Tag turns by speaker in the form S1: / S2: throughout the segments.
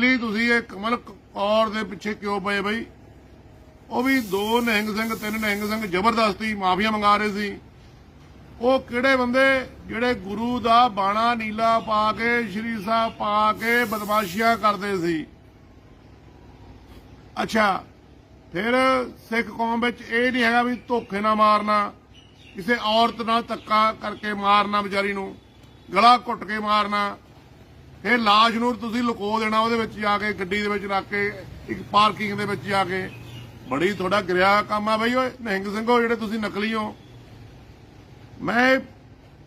S1: ਕੱਲੀ ਤੁਸੀਂ ਇਹ ਕਮਲ ਕੌਰ ਦੇ ਪਿੱਛੇ ਕਿਉਂ ਪਏ ਬਈ? ਉਹ ਵੀ ਦੋ ਨਹਿੰਗ ਸਿੰਘ, ਤਿੰਨ ਨਹਿੰਗ ਸਿੰਘ ਜ਼ਬਰਦਸਤੀ ਮਾਫੀਆ ਮੰਗਾ ਰਹੇ ਸੀ। ਉਹ ਕਿਹੜੇ ਬੰਦੇ? ਜਿਹੜੇ ਗੁਰੂ ਦਾ ਬਾਣਾ ਨੀਲਾ ਪਾ ਕੇ, ਸ਼੍ਰੀ ਸਾਹਿਬ ਪਾ ਕੇ ਬਦਮਾਸ਼ੀਆਂ ਕਰਦੇ ਸੀ। ਅੱਛਾ, ਫਿਰ ਸਿੱਖ ਕੌਮ ਵਿੱਚ ਇਹ ਨਹੀਂ ਹੈਗਾ ਵੀ ਧੋਖੇ ਨਾਲ ਮਾਰਨਾ, ਕਿਸੇ ਔਰਤ ਨਾਲ ਧੱਕਾ ਕਰਕੇ ਮਾਰਨਾ ਵਿਚਾਰੀ ਨੂੰ, ਗਲਾ ਘੁੱਟ ਕੇ ਮਾਰਨਾ। ਇਹ ਲਾਸ਼ ਨੂੰ ਤੁਸੀਂ ਲੁਕੋ ਦੇਣਾ ਉਹਦੇ ਵਿੱਚ ਜਾ ਕੇ, ਗੱਡੀ ਦੇ ਵਿੱਚ ਰੱਖ ਕੇ, ਇੱਕ ਪਾਰਕਿੰਗ ਦੇ ਵਿੱਚ ਜਾ ਕੇ। ਬੜੀ ਤੁਹਾਡਾ ਗਿਰਿਆ ਕੰਮ ਆ ਬਈ ਓਏ, ਨਿਹੰਗ ਸਿੰਘੋ, ਜਿਹੜੇ ਤੁਸੀਂ ਨਕਲੀ ਹੋ। ਮੈਂ,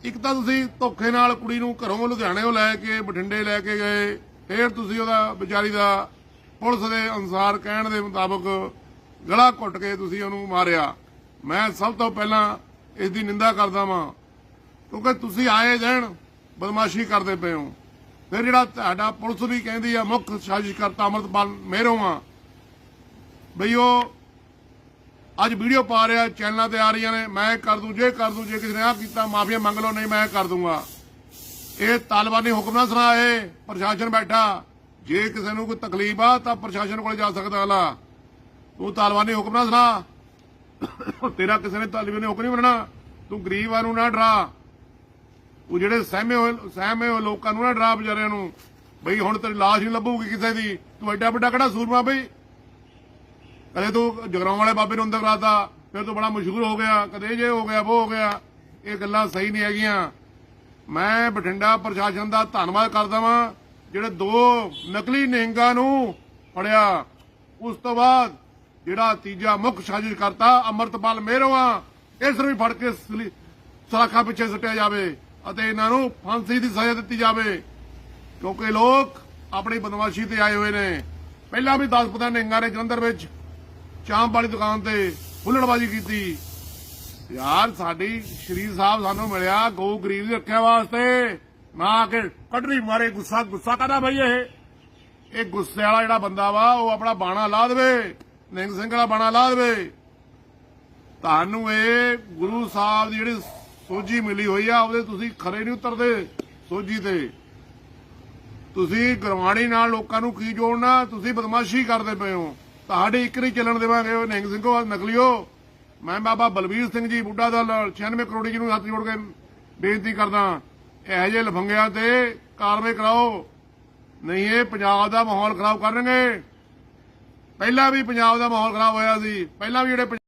S1: ਇੱਕ ਤਾਂ ਤੁਸੀਂ ਧੋਖੇ ਨਾਲ ਕੁੜੀ ਨੂੰ ਘਰੋਂ ਲੁਧਿਆਣੇੋਂ ਲੈ ਕੇ, ਬਠਿੰਡੇ ਲੈ ਕੇ ਗਏ। ਫੇਰ ਤੁਸੀਂ ਉਹਦਾ ਵਿਚਾਰੀ ਦਾ ਪੁਲਿਸ ਦੇ ਅਨੁਸਾਰ ਕਹਿਣ ਦੇ ਮੁਤਾਬਕ ਗਲਾ ਘੁੱਟ ਕੇ ਤੁਸੀਂ ਉਹਨੂੰ ਮਾਰਿਆ। ਮੈਂ ਸਭ ਤੋਂ ਪਹਿਲਾਂ ਇਸ ਦੀ ਨਿੰਦਾ ਕਰਦਾ ਵਾਂ, ਕਿਉਂਕਿ ਤੁਸੀਂ ਆਏ ਦਿਨ ਬਦਮਾਸ਼ੀ ਕਰਦੇ ਪਏ ਹੋ। ਫਿਰ ਜਿਹੜਾ ਤੁਹਾਡਾ ਪੁਲਿਸ ਵੀ ਕਹਿੰਦੀ ਆ, ਮੁੱਖ ਸਾਜ਼ਿਸ਼ ਕਰਤਾ ਅਮਰਤਪਾਲ ਮਹਿਰੋਂ ਆ। ਬਈ ਉਹ ਅੱਜ ਵੀਡੀਓ ਪਾ ਰਿਹਾ ਚੈਨਲਾਂ ਤੇ ਆ ਰਹੀਆਂ ਨੇ, ਮੈਂ ਕਰ ਦੂੰ, ਜੇ ਕਰ ਦੂੰ, ਜੇ ਕਿਸੇ ਨੇ ਆ ਕੀਤਾ, ਮਾਫੀਆ ਮੰਗ ਲਓ, ਨਹੀਂ ਮੈਂ ਕਰ ਦੂੰਗਾ। ਇਹ ਤਾਲਿਬਾਨੀ ਹੁਕਮ ਨਾ ਸੁਣਾਏ ਪ੍ਰਸ਼ਾਸਨ ਬੈਠਾ। ਜੇ ਕਿਸੇ ਨੂੰ ਕੋਈ ਤਕਲੀਫ ਆ, ਤਾਂ ਪ੍ਰਸ਼ਾਸਨ ਕੋਲ ਜਾ ਸਕਦਾ, ਅਲਾ। ਤੂੰ ਤਾਲਿਬਾਨੀ ਹੁਕਮ ਨਾ ਸੁਣਾ। ਤੇਰਾ ਕਿਸੇ ਨੇ ਤਾਲਿਬਾਨੀ ਹੁਕਮ ਨਹੀਂ ਮੰਨਣਾ। ਤੂੰ ਗਰੀਬਾਂ ਨੂੰ ਨਾ ਡਰਾ। ਉਹ ਜਿਹੜੇ ਸਹਿਮੇ ਹੋਏ ਸਹਿਮੇ ਹੋਏ ਲੋਕਾਂ ਨੂੰ ਨਾ ਡਰਾ ਵਿਚਾਰਿਆਂ ਨੂੰ। ਬਈ ਹੁਣ ਤੇਰੀ ਲਾਸ਼ ਨਹੀਂ ਲੱਭੂਗੀ ਕਿਸੇ ਦੀ। ਤੂੰ ਐਡਾ ਵੱਡਾ ਕਿਹੜਾ ਸੂਰਮਾ ਬਈ? ਕਦੇ ਤੂੰ ਜਗਰਾਉਂ ਵਾਲੇ ਬਾਬੇ ਨੂੰ ਅੰਦਰ ਕਰਾਤਾ। ਫਿਰ ਤੂੰ ਬੜਾ ਮਸ਼ਹੂਰ ਹੋ ਗਿਆ। ਕਦੇ ਜੇ ਹੋ ਗਿਆ ਉਹ ਹੋ ਗਿਆ। ਇਹ ਗੱਲਾਂ ਸਹੀ ਨਹੀਂ ਹੈਗੀਆਂ। ਮੈਂ ਬਠਿੰਡਾ ਪ੍ਰਸ਼ਾਸਨ ਦਾ ਧੰਨਵਾਦ ਕਰਦਾ ਵਾਂ। ਜਿਹੜੇ ਦੋ ਨਕਲੀ ਨਿਹੰਗਾਂ ਨੂੰ ਫੜਿਆ। ਉਸ ਤੋਂ ਬਾਅਦ ਜਿਹੜਾ ਤੀਜਾ ਮੁੱਖ ਸਾਜ਼ਿਸ਼ ਕਰਤਾ, ਅਮਰਤਪਾਲ ਮਹਿਰੋਆ ਇਸ ਨੂੰ ਵੀ ਫੜ ਕੇ ਸਲੀ- ਪਿੱਛੇ ਸੁੱਟਿਆ ਜਾਵੇ। ਅਤੇ ਇਹਨਾਂ ਨੂੰ ਫਾਂਸੀ ਦੀ ਸਜ਼ਾ ਦਿੱਤੀ ਜਾਵੇ। ਕਿਉਂਕਿ ਲੋਕ ਆਪਣੀ ਬਦਮਾਸ਼ੀ ਤੇ ਆਏ ਹੋਏ ਨੇ। ਪਹਿਲਾਂ ਵੀ 10 ਪਤਾ ਨਿਹੰਗਾਂ ਨੇ ਜਲੰਧਰ ਵਿੱਚ ਚਾਂਪ ਵਾਲੀ ਦੁਕਾਨ ਤੇ ਹੁੱਲੜਬਾਜੀ ਕੀਤੀ। ਯਾਰ ਸਾਡੀ ਸ਼ਰੀਰ ਸਾਹਿਬ ਸਾਨੂੰ ਮਿਲਿਆ, ਗਊ ਗਰੀਬ ਦੀ ਰੱਖਿਆ ਵਾਸਤੇ। ਨਾ ਕਿ ਕੱਢਣੀ ਮਾਰੇ, ਗੁੱਸਾ ਗੁੱਸਾ ਕਾਦਾ ਬਈ ਇਹ? ਇਹ ਗੁੱਸੇ ਵਾਲਾ ਜਿਹੜਾ ਬੰਦਾ ਵਾ, ਉਹ ਆਪਣਾ ਬਾਣਾ ਲਾ ਦੇਵੇ। ਨਿੰਗ ਸਿੰਘ ਵਾਲਾ ਬਾਣਾ ਲਾ ਦੇਵੇ। ਤੁਹਾਨੂੰ ਇਹ ਗੁਰੂ ਸਾਹਿਬ ਦੀ ਜਿਹੜੀ ਸੋਝੀ ਮਿਲੀ ਹੋਈ ਆ, ਉਹਦੇ ਤੁਸੀਂ ਖਰੇ ਨਹੀਂ ਉਤਰਦੇ ਸੋਝੀ ਤੇ। ਤੁਸੀਂ ਗੁਰਬਾਣੀ ਨਾਲ ਲੋਕਾਂ ਨੂੰ ਕੀ ਜੋੜਨਾ, ਤੁਸੀਂ ਬਦਮਾਸ਼ੀ ਕਰਦੇ ਪਏ ਹੋ। ਤੁਹਾਡੇ ਇੱਕ ਨਹੀਂ ਚੱਲਣ ਦੇਵਾਂਗੇ, ਉਹ ਨਿੰਗ ਸਿੰਘੋ ਨਕਲਿਓ। ਮੈਂ ਬਾਬਾ ਬਲਬੀਰ ਸਿੰਘ ਜੀ, ਬੁੱਢਾ ਦਲ 96 ਕਰੋੜੀ ਜੀ ਨੂੰ ਹੱਥ ਜੋੜ ਕੇ ਬੇਨਤੀ ਕਰਦਾ। ਇਹੋ ਜਿਹੇ ਲਫੰਗਿਆਂ ਤੇ ਕਾਰਵਾਈ ਕਰਾਓ। ਨਹੀਂ ਇਹ ਪੰਜਾਬ ਦਾ ਮਾਹੌਲ ਖਰਾਬ ਕਰਨਗੇ। ਪਹਿਲਾਂ ਵੀ ਪੰਜਾਬ ਦਾ ਮਾਹੌਲ ਖਰਾਬ ਹੋਇਆ ਸੀ, ਪਹਿਲਾਂ ਵੀ ਜਿਹੜੇ